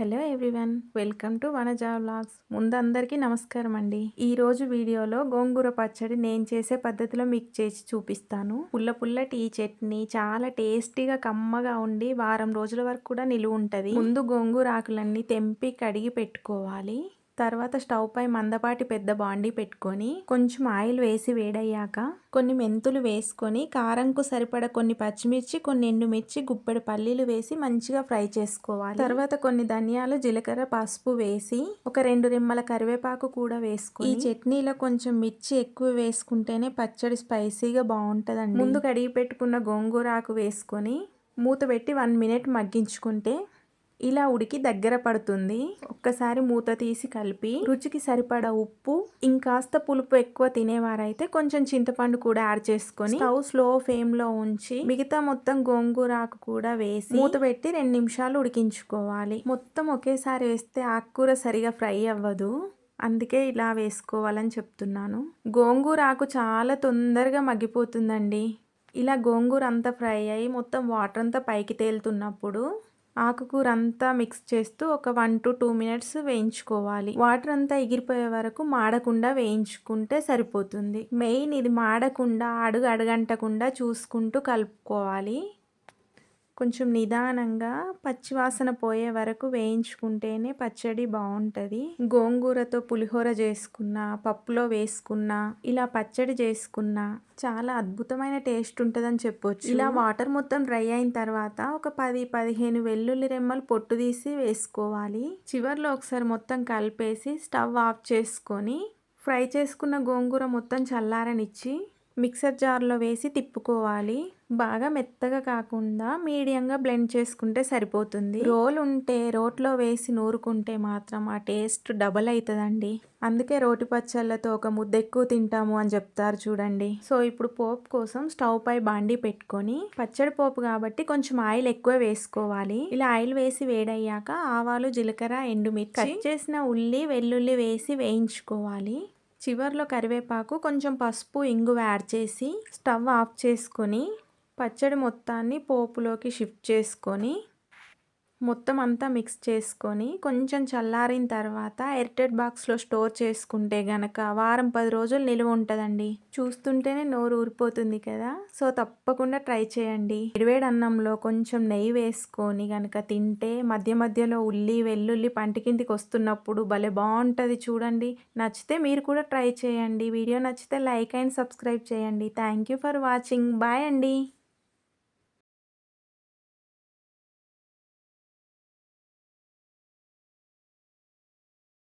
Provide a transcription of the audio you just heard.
Hello everyone welcome to Vanaja vlogs. ముందు అందరికీ నమస్కారం అండి ఈరోజు వీడియోలో గోంగూర పచ్చడి నేను చేసే పద్ధతిలో మీకు చేసి చూపిస్తాను. పుల్ల పుల్లటి ఈ చట్నీ చాలా టేస్టీగా కమ్మగా ఉండి వారం రోజుల వరకు కూడా నిలువ ఉంటుంది ముందు గోంగూర ఆకులన్నీ తెంపి కడిగి పెట్టుకోవాలి. తర్వాత స్టవ్ పై మందపాటి పెద్ద బాండీ పెట్టుకొని కొంచెం ఆయిల్ వేసి వేడయ్యాక కొన్ని మెంతులు వేసుకొని కారంకు సరిపడ కొన్ని పచ్చిమిర్చి కొన్ని ఎండుమిర్చి గుప్పెడు పల్లీలు వేసి మంచిగా ఫ్రై చేసుకోవాలి. తర్వాత కొన్ని ధనియాలు జీలకర్ర పసుపు వేసి ఒక రెండు రెమ్మల కరివేపాకు కూడా వేసుకొని ఈ చట్నీలో కొంచెం మిర్చి ఎక్కువ వేసుకుంటేనే పచ్చడి స్పైసీగా బాగుంటుందండి. ముందు కడిగి పెట్టుకున్న గోంగూర ఆకు వేసుకొని మూత పెట్టి వన్ మినిట్ మగ్గించుకుంటే ఇలా ఉడికి దగ్గర పడుతుంది. ఒక్కసారి మూత తీసి కలిపి రుచికి సరిపడ ఉప్పు ఇంకాస్త పులుపు ఎక్కువ తినేవారైతే కొంచెం చింతపండు కూడా యాడ్ చేసుకొని స్టవ్ స్లో ఫ్లేమ్లో ఉంచి మిగతా మొత్తం గోంగూర ఆకు కూడా వేసి మూత పెట్టి రెండు నిమిషాలు ఉడికించుకోవాలి. మొత్తం ఒకేసారి వేస్తే ఆకుకూర సరిగా ఫ్రై అవ్వదు. అందుకే ఇలా వేసుకోవాలని చెప్తున్నాను. గోంగూర ఆకు చాలా తొందరగా మగ్గిపోతుందండి. ఇలా గోంగూర అంతా ఫ్రై అయ్యి మొత్తం వాటర్ అంతా పైకి తేలుతున్నప్పుడు ఆకుకూర అంతా మిక్స్ చేస్తూ ఒక వన్ టు టూ మినిట్స్ వేయించుకోవాలి. వాటర్ అంతా ఎగిరిపోయే వరకు మాడకుండా వేయించుకుంటే సరిపోతుంది. మెయిన్ ఇది మాడకుండా అడుగు అడగంటకుండా చూసుకుంటూ కలుపుకోవాలి. కొంచెం నిదానంగా పచ్చివాసన పోయే వరకు వేయించుకుంటేనే పచ్చడి బాగుంటుంది. గోంగూరతో పులిహోర చేసుకున్న పప్పులో వేసుకున్న ఇలా పచ్చడి చేసుకున్న చాలా అద్భుతమైన టేస్ట్ ఉంటుందని చెప్పొచ్చు. ఇలా వాటర్ మొత్తం డ్రై అయిన తర్వాత ఒక పది పదిహేను వెల్లుల్లి రెమ్మలు పొట్టు తీసి వేసుకోవాలి. చివరిలో ఒకసారి మొత్తం కలిపేసి స్టవ్ ఆఫ్ చేసుకొని ఫ్రై చేసుకున్న గోంగూర మొత్తం చల్లారనిచ్చి మిక్సర్ జార్లో వేసి తిప్పుకోవాలి. బాగా మెత్తగా కాకుండా మీడియంగా బ్లెండ్ చేసుకుంటే సరిపోతుంది. రోల్ ఉంటే రోట్లో వేసి నూరుకుంటే మాత్రం ఆ టేస్ట్ డబల్ అవుతుందండి అందుకే రోటి పచ్చళ్ళతో ఒక ముద్ద ఎక్కువ తింటాము అని చెప్తారు చూడండి. సో ఇప్పుడు పోపు కోసం స్టవ్ పై బాండి పెట్టుకొని పచ్చడి పోపు కాబట్టి కొంచెం ఆయిల్ ఎక్కువ వేసుకోవాలి. ఇలా ఆయిల్ వేసి వేడయ్యాక ఆవాలు జీలకర్ర ఎండుమిర్చి కట్ చేసిన ఉల్లి వెల్లుల్లి వేసి వేయించుకోవాలి. చివర్లో కరివేపాకు కొంచెం పసుపు ఇంగువ యాడ్ చేసి స్టవ్ ఆఫ్ చేసుకొని పచ్చడి మొత్తాన్ని పోపులోకి షిఫ్ట్ చేసుకొని మొత్తం అంతా మిక్స్ చేసుకొని కొంచెం చల్లారిన తర్వాత ఎయిర్టెడ్ బాక్స్లో స్టోర్ చేసుకుంటే గనక వారం పది రోజులు నిలువ ఉంటుందండి. చూస్తుంటేనే నోరు ఊరిపోతుంది కదా. సో తప్పకుండా ట్రై చేయండి. ఇరవేడు అన్నంలో కొంచెం నెయ్యి వేసుకొని గనక తింటే మధ్య మధ్యలో ఉల్లి వెల్లుల్లి పంటికింటికి వస్తున్నప్పుడు భలే బాగుంటుంది చూడండి. నచ్చితే మీరు కూడా ట్రై చేయండి. వీడియో నచ్చితే లైక్ అండ్ సబ్స్క్రైబ్ చేయండి. Thank you for watching bye అండి.